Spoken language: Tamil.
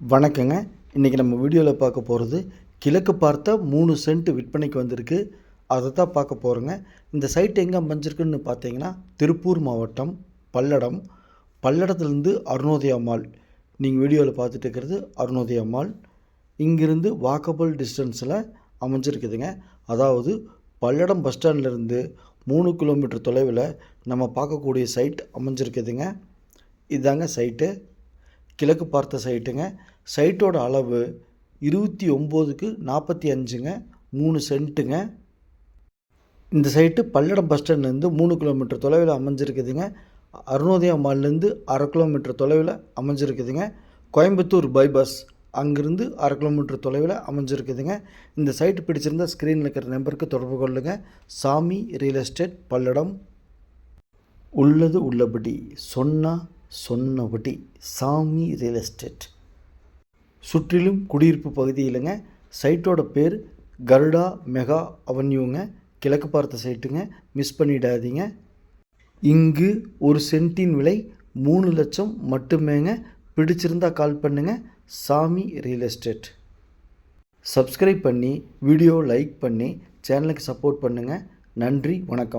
வணக்கங்க. இன்றைக்கி நம்ம வீடியோவில் பார்க்க போகிறது கிழக்கு பார்த்த மூணு சென்ட் விற்பனைக்கு வந்திருக்கு. அதை தான் பார்க்க போகிறோங்க இந்த சைட் எங்கே அமைஞ்சிருக்குன்னு பார்த்தீங்கன்னா திருப்பூர் மாவட்டம் பல்லடம். பல்லடத்துலேருந்து அருணோதயா மால். நீங்கள் வீடியோவில் பார்த்துட்டு இருக்கிறது அருணோதயா மால். இங்கிருந்து வாக்கபிள் டிஸ்டன்ஸில் அமைஞ்சிருக்குதுங்க. அதாவது பல்லடம் பஸ் ஸ்டாண்ட்லேருந்து மூணு கிலோமீட்டர் தொலைவில் நம்ம பார்க்கக்கூடிய சைட் அமைஞ்சிருக்குதுங்க. இதாங்க சைட்டு கிழக்கு பார்த்த சைட்டுங்க. சைட்டோட அளவு இருபத்தி ஒம்போதுக்கு நாற்பத்தி அஞ்சுங்க மூணு சென்ட்டுங்க. இந்த சைட்டு பல்லடம் பஸ் ஸ்டாண்ட்லேருந்து மூணு கிலோமீட்டர் தொலைவில் அமைஞ்சிருக்குதுங்க. அருணோதயா மால்லேருந்து அரை கிலோமீட்டர் தொலைவில் அமைஞ்சிருக்குதுங்க. கோயம்புத்தூர் பைபாஸ் அங்கேருந்து அரை கிலோமீட்டர் தொலைவில் அமைஞ்சிருக்குதுங்க. இந்த சைட்டு பிடிச்சிருந்தா ஸ்க்ரீனில் இருக்கிற நம்பருக்கு தொடர்பு கொள்ளுங்கள் சாமி ரியல் எஸ்டேட் பல்லடம். உள்ளது உள்ளபடி சொன்னால் சொன்னபடி சாமி ரியல் எஸ்டேட் சுற்றிலும் குடியிருப்பு பகுதியிலுங்க சைட்டோட பேர் கருடா மெகா அவென்யூங்க. கிழக்கு பார்த்த சைட்டுங்க. மிஸ் பண்ணிடாதீங்க. இங்கு ஒரு சென்ட்டின் விலை மூணு லட்சம் மட்டுமேங்க. பிடிச்சிருந்தா கால் பண்ணுங்க. சாமி ரியல் எஸ்டேட் சப்ஸ்கிரைப் பண்ணி வீடியோ லைக் பண்ணி சேனலுக்கு சப்போர்ட் பண்ணுங்கள் நன்றி வணக்கம்.